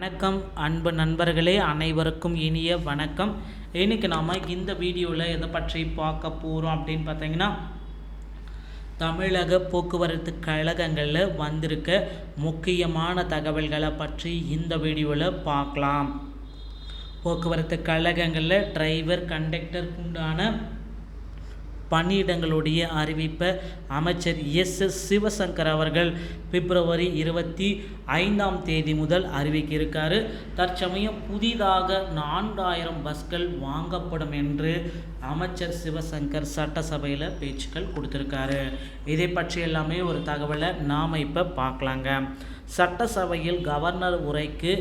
வணக்கம். அன்பு நண்பர்களே அனைவருக்கும் இனிய வணக்கம். இன்னைக்கு நாம் இந்த வீடியோவில் எதை பற்றி பார்க்க போகிறோம் அப்படின்னு பார்த்தீங்கன்னா தமிழக போக்குவரத்து கழகங்களில் வந்திருக்க முக்கியமான தகவல்களை பற்றி இந்த வீடியோவில் பார்க்கலாம். போக்குவரத்து கழகங்களில் டிரைவர் கண்டக்டருக்குண்டான பணியிடங்களுடைய அறிவிப்பை அமைச்சர் எஸ். எஸ். சிவசங்கர் அவர்கள் பிப்ரவரி இருபத்தி ஐந்தாம் தேதி முதல் அறிவிக்க இருக்காரு தற்சமயம் புதிதாக நான்காயிரம் பஸ்கள் வாங்கப்படும் என்று அமைச்சர் சிவசங்கர் சட்டசபையில் பேச்சுக்கள் கொடுத்துருக்காரு. இதை பற்றி எல்லாமே ஒரு தகவலை நாம் இப்போ பார்க்கலாங்க. சட்டசபையில் கவர்னர் உரைக்கு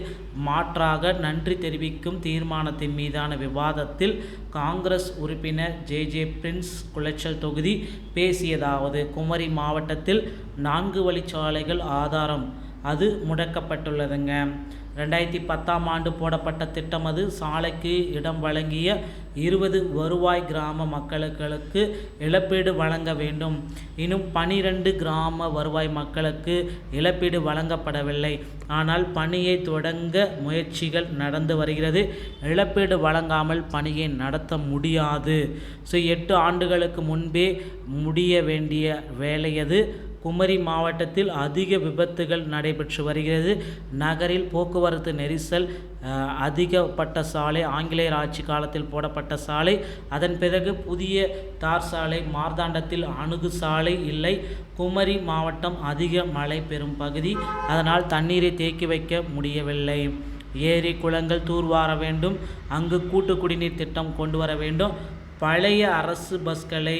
மாற்றாக நன்றி தெரிவிக்கும் தீர்மானத்தின் மீதான விவாதத்தில் காங்கிரஸ் உறுப்பினர் ஜே ஜே பிரின்ஸ் குளச்சல் தொகுதி பேசியதாவது. குமரி மாவட்டத்தில் நான்கு வழிச்சாலைகள் ஆதாரம் அது முடக்கப்பட்டுள்ளதுங்க. ரெண்டாயிரத்தி பத்தாம் ஆண்டு போடப்பட்ட திட்டம் அது. சாலைக்கு இடம் வழங்கிய இருபது வருவாய் கிராம மக்களுக்கு இழப்பீடு வழங்க வேண்டும். இன்னும் பனிரெண்டு கிராம வருவாய் மக்களுக்கு இழப்பீடு வழங்கப்படவில்லை. ஆனால் பணியை தொடங்க முயற்சிகள் நடந்து வருகிறது. இழப்பீடு வழங்காமல் பணியை நடத்த முடியாது. ஸோ எட்டு ஆண்டுகளுக்கு முன்பே முடிய வேண்டிய வேலையது குமரி மாவட்டத்தில் அதிக விபத்துகள் நடைபெற்று வருகிறது. நகரில் போக்குவரத்து நெரிசல் அதிகப்பட்ட சாலை ஆங்கிலேயர் ஆட்சி காலத்தில் போடப்பட்ட சாலை அதன் பிறகு புதிய தார் சாலை மார்த்தாண்டத்தில் அணுகு சாலை இல்லை. குமரி மாவட்டம் அதிக மழை பெறும் பகுதி. அதனால் தண்ணீரை தேக்கி வைக்க முடியவில்லை. ஏரி குளங்கள் தூர்வார வேண்டும். அங்கு கூட்டு குடிநீர் திட்டம் கொண்டு வர வேண்டும். பழைய அரசு பஸ்களை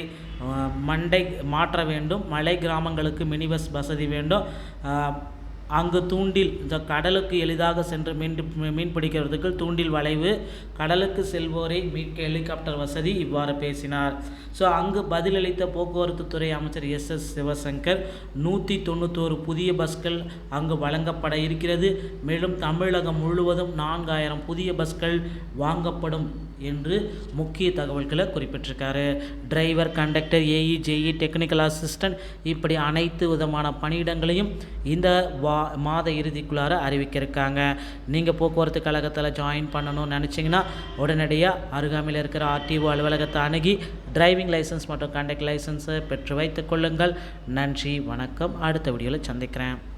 மண்டை மாற்ற வேண்டும். மலை கிராமங்களுக்கு மினி பஸ் வசதி வேண்டும். அங்கு தூண்டில் இந்த கடலுக்கு எளிதாக சென்று மீன் மீன் பிடிக்கிறதுக்கு தூண்டில் வளைவு கடலுக்கு செல்வோரை மீட்க ஹெலிகாப்டர் வசதி இவ்வாறு பேசினார். ஸோ அங்கு பதிலளித்த போக்குவரத்து துறை அமைச்சர் எஸ். எஸ். சிவசங்கர் நூற்றி தொண்ணூத்தோரு புதிய பஸ்கள் அங்கு வழங்கப்பட இருக்கிறது. மேலும் தமிழகம் முழுவதும் நான்காயிரம் புதிய பஸ்கள் வாங்கப்படும் என்று முக்கிய தகவல்களை குறிப்பிட்டிருக்காரு. Driver conductor AE JE technical assistant இப்படி அனைத்து விதமான பணியிடங்களையும் இந்த வா மாத இறுதிக்குள்ளார அறிவிக்க இருக்காங்க நீங்கள் போக்குவரத்து கழகத்தில் ஜாயின் பண்ணணும்னு நினச்சிங்கன்னா உடனடியாக அருகாமையில் இருக்கிற ஆர்டிஓ அலுவலகத்தை அணுகி டிரைவிங் லைசன்ஸ் மற்றும் கண்டக்ட் லைசன்ஸை பெற்று வைத்துக் கொள்ளுங்கள். நன்றி வணக்கம். அடுத்த வீடியோவில் சந்திக்கிறேன்.